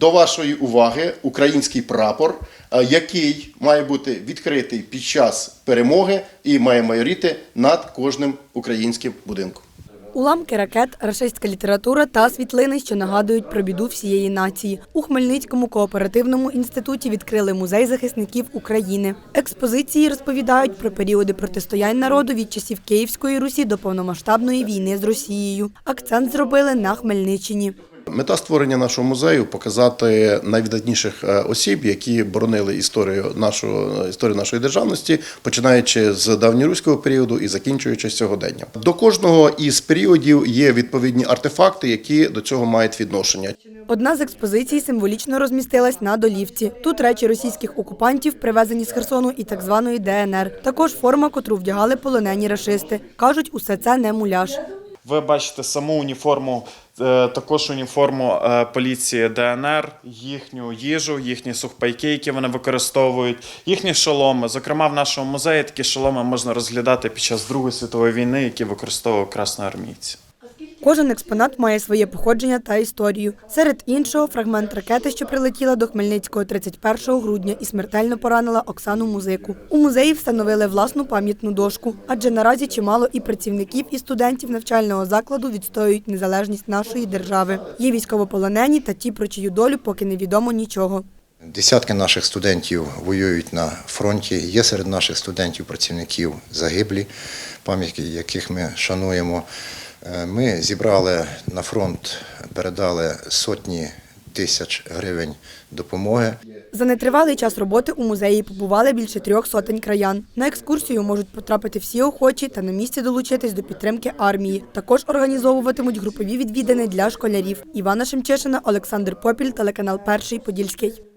До вашої уваги український прапор, е, який має бути відкритий під час перемоги і має майоріти над кожним українським будинком. Уламки ракет, рашистська література та світлини, що нагадують про біду всієї нації. У Хмельницькому кооперативному інституті відкрили музей захисників України. Експозиції розповідають про періоди протистоянь народу від часів Київської Русі до повномасштабної війни з Росією. Акцент зробили на Хмельниччині. Мета створення нашого музею показати найвидатніших е, осіб, які боронили історію нашого історію нашої державності, починаючи з давньоруського періоду і закінчуючи сьогодення. До кожного із періодів є відповідні артефакти, які до цього мають відношення. Одна з експозицій символічно розмістилась на долівці. Тут речі російських окупантів, привезені з Херсону і так званої ДНР. Також форма, котру вдягали полонені рашисти. Кажуть, усе це не муляж. Ви бачите саму уніформу, е, також уніформу е, поліції ДНР, їхню їжу, їхні сухпайки, які вони використовують, їхні шоломи. Зокрема, в нашому музеї такі шоломи можна розглядати під час Другої світової війни, які використовували красноармійці. Кожен експонат має своє походження та історію. Серед іншого, фрагмент ракети, що прилетіла до Хмельницького 31 грудня і смертельно поранила Оксану Музику. У музеї встановили власну пам'ятну дошку, адже наразі чимало і працівників, і студентів навчального закладу відстоюють незалежність нашої держави. Є військовополонені та ті, про чию долю поки невідомо нічого. Десятки наших студентів воюють на фронті. Є серед наших студентів працівників загиблі, пам'ятки яких ми шануємо. Е, Ми зібрали на фронт, передали сотні тисяч гривень допомоги. За нетривалий час роботи у музеї побували більше трьох сотень краян. На екскурсію можуть потрапити всі охочі та на місці долучитись до підтримки армії. Також організовуватимуть групові відвідини для школярів. Івана Шемчешина, Олександр Попіль, телеканал Перший Подільський.